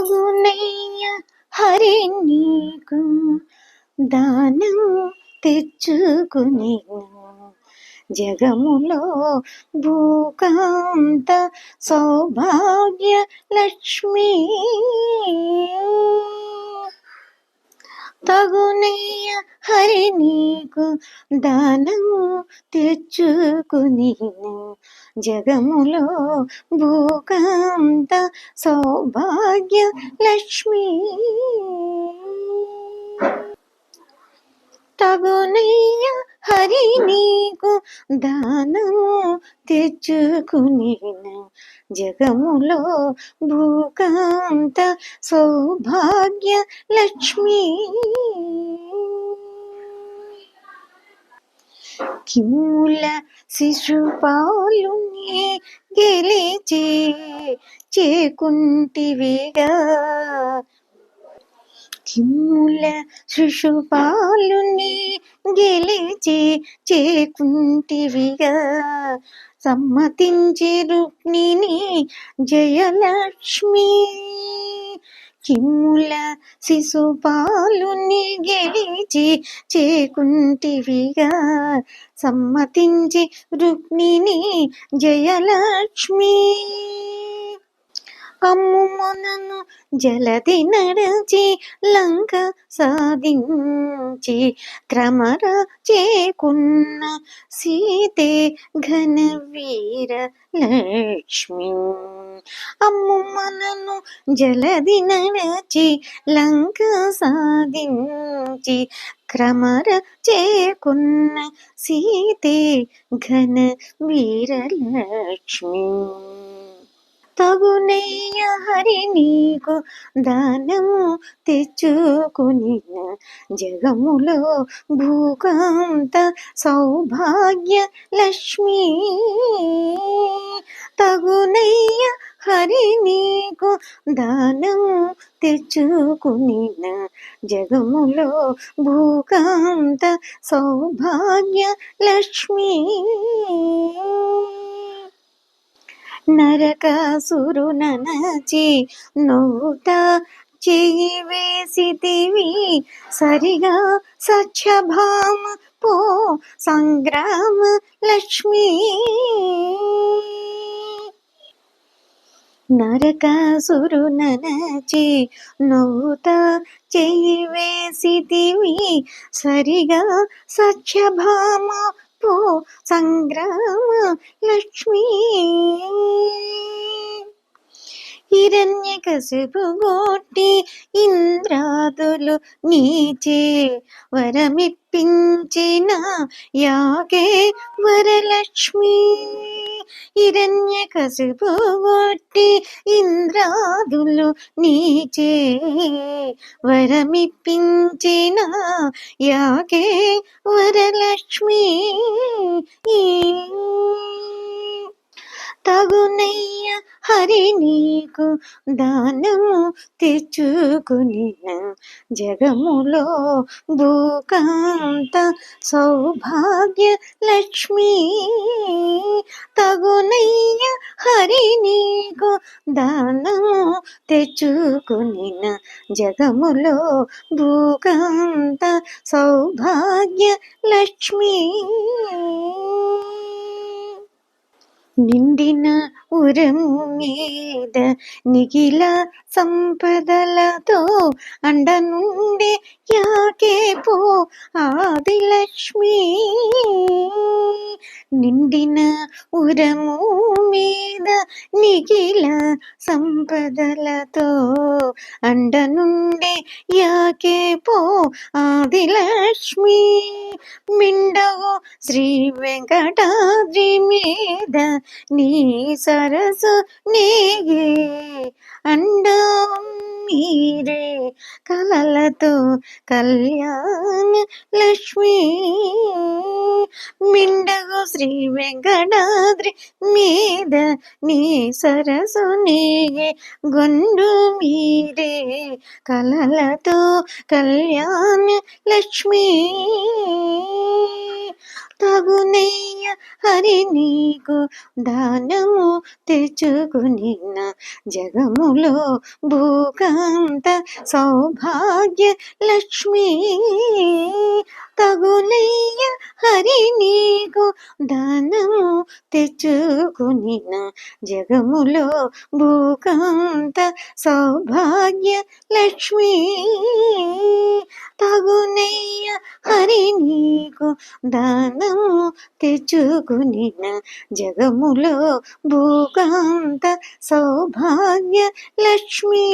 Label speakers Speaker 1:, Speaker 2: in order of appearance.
Speaker 1: తగునయ్య హరి నీకు దానం తెచ్చుకుని జగములో భూకాంత సౌభాగ్య లక్ష్మీ తగునయ్య హరి నీకు దానము తెచ్చుకుని జగములో భూకాంత సౌభాగ్య లక్ష్మి. తగునయ్య హరి నీకు దానము తెచ్చుకుని జగములో భూకాంత సౌభాగ్య లక్ష్మి. కిమ్ముల శిశుపాలుని గెలిచే చేకుంటివిగా. కిమ్ముల శిశుపాలుని గెలిచి చేకుంటివిగా. సమ్మతించి రుక్మిణి జయలక్ష్మి. కిమ్ముల శిశుపాలుని గెలిచి చేకుంటివిగా. సమ్మతించి రుక్మిణి జయలక్ష్మి. అమ్ముమనను జలది నడచి లంక సాధించి క్రమర చేకున్న సీతే ఘన వీర లక్ష్మి. అమ్ముమనను జలది నడచి లంక సాధించి క్రమర చేకున్న సీతే ఘన వీరలక్ష్మి తగునయ్య హరి నీకు దానము తెచ్చుకుని జగములో భూకాంత సౌభాగ్య లక్ష్మి. తగునయ్య హరి నీకు దానము తెచ్చుకుని జగములో భూకాంత సౌభాగ్య లక్ష్మి. నరకాసురు ననచి చేయి చెయ్యి వేసితివి. సరిగా సత్యభామ పో సంగ్రామ లక్ష్మి. నరకాసురు ననచి చేయి చెయ్యి వేసితివి. సరిగా సత్యభామ పో సంగ్రామ లక్ష్మీ. హిరణ్య కసుపు గోటి ఇంద్రాదులు నీచే వరమిప్పించిన యాగే వరలక్ష్మి. హిరణ్య కసుపు ఇంద్రాదులు నీచే. వరమిప్పించిన యాకే వరలక్ష్మి. తగునయ్య హరి నీకు దానము తెచ్చుకుని జగములో భూకాంత సౌభాగ్య లక్ష్మి తగునయ్య హరి నీకు దానము తెచ్చుకుని జగములో భూకాంత సౌభాగ్య లక్ష్మి. నిండిన ఉరము మీద నిగిల సంపదలతో అండ నుండి యాకే పో ఆదిలక్ష్మి నిండిన ఉరము మీద నిగిల సంపదలతో అండ నుండి యాకే పో ఆదిలక్ష్మి. మిండవు శ్రీ వెంకటాద్రి మీద నీ సరసు నీగే అండ మీరే కలలతో కళ్యాణ లక్ష్మి. మిండగు శ్రీ వెంకటాద్రి మీద నీ సరసు నీగే గొండు మీరే కలలతో కళ్యాణ లక్ష్మి. తగునయ్య హరి నీకు దానము తెచ్చుకునిన జగములో భూకాంత సౌభాగ్య లక్ష్మి. తగునయ్య హరి నీకు దానము తెచ్చుకునిన జగములో భూకాంత సౌభాగ్య లక్ష్మి. తగునయ్య హరి నీకు దానము తెచ్చుకునిన జగములో భూకాంత సౌభాగ్య లక్ష్మీ.